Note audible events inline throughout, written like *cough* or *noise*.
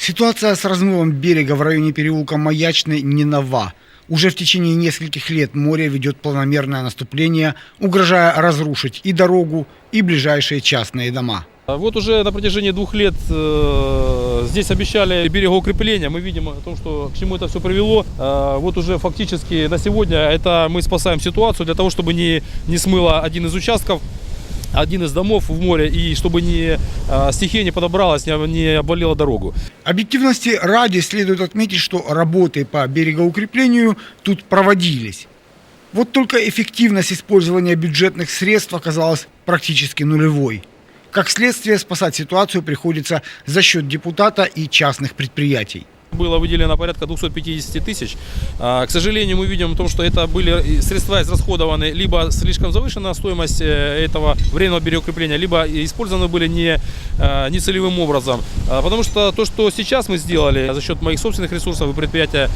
Ситуация с размывом берега в районе переулка Маячный не нова. Уже в течение нескольких лет море ведет планомерное наступление, угрожая разрушить и дорогу, и ближайшие частные дома. А Вот уже на протяжении двух лет э, здесь обещали берегоукрепление. Мы видим о том, что к чему это все привело. Э, вот уже фактически на сегодня это мы спасаем ситуацию для того, чтобы не, не смыло один из участков, один из домов в море, и чтобы не, э, стихия не подобралась, не, не обвалила дорогу. Объективности ради следует отметить, что работы по берегоукреплению тут проводились. Вот только эффективность использования бюджетных средств оказалась практически нулевой. Как следствие, спасать ситуацию приходится за счет депутата и частных предприятий. Было выделено порядка 250 тысяч. А, К сожалению, мы видим, том, что это были средства израсходованы либо слишком завышенная стоимость э, этого временного берегоукрепления, либо использованы были не, э, не целевым образом. А, Потому что то, что сейчас мы сделали за счет моих собственных ресурсов и предприятия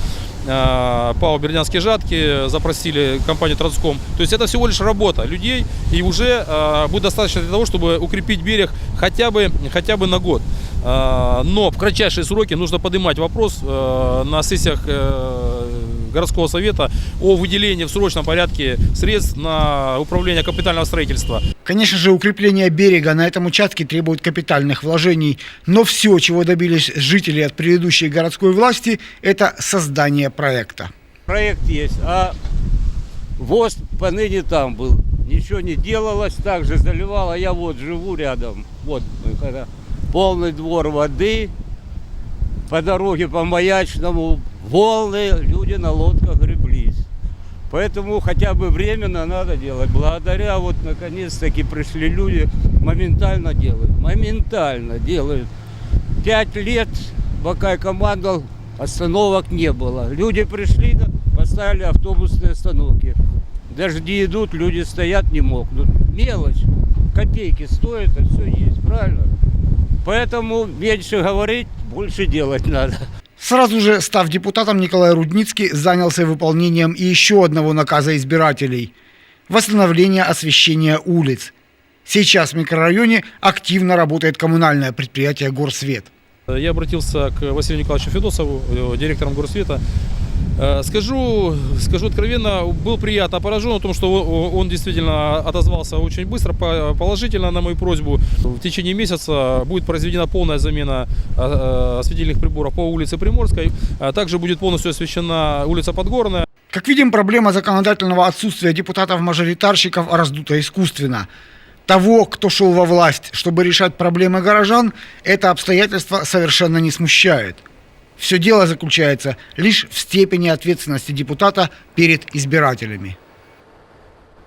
ПАО «Бердянские жатки» запросили компанию «Транском». То есть это всего лишь работа людей, и уже э, будет достаточно для того, чтобы укрепить берег хотя бы, хотя бы на год. Э, Но в кратчайшие сроки нужно поднимать вопрос на сессиях э, городского совета о выделении в срочном порядке средств на управление капитального строительства. Конечно же, укрепление берега на этом участке требует капитальных вложений, но все, чего добились жители от предыдущей городской власти, это создание проекта. проект есть, а ВОЗ поныне там был. Ничего не делалось, так же заливало. Я вот живу рядом. Вот полный двор воды, по дороге по Маячному, волны, люди на лодках греблись. Поэтому хотя бы временно надо делать. Благодаря вот наконец-таки пришли люди, моментально делают. Моментально делают. Пять лет, я командовал, остановок не было. Люди пришли, поставили автобусные остановки. Дожди идут, люди стоят не мокнут. Мелочь. Копейки стоят, а все есть, правильно? Поэтому меньше говорить, больше делать *laughs* надо. Сразу же, став депутатом, Николай Рудницкий занялся выполнением и еще одного наказа избирателей – восстановление освещения улиц. Сейчас в микрорайоне активно работает коммунальное предприятие «Горсвет». Я обратился к Василию Николаевичу Федосову, э, директором Горсвета. Э, Скажу, скажу откровенно, был приятно поражен о том, что он действительно отозвался очень быстро, по- положительно на мою просьбу. В течение месяца будет произведена полная замена э, э, осветительных приборов по улице Приморской. Также будет полностью освещена улица Подгорная. Как видим, проблема законодательного отсутствия депутатов-мажоритарщиков раздута искусственно. Того, кто шел во власть, чтобы решать проблемы горожан, это обстоятельство совершенно не смущает. Все дело заключается лишь в степени ответственности депутата перед избирателями.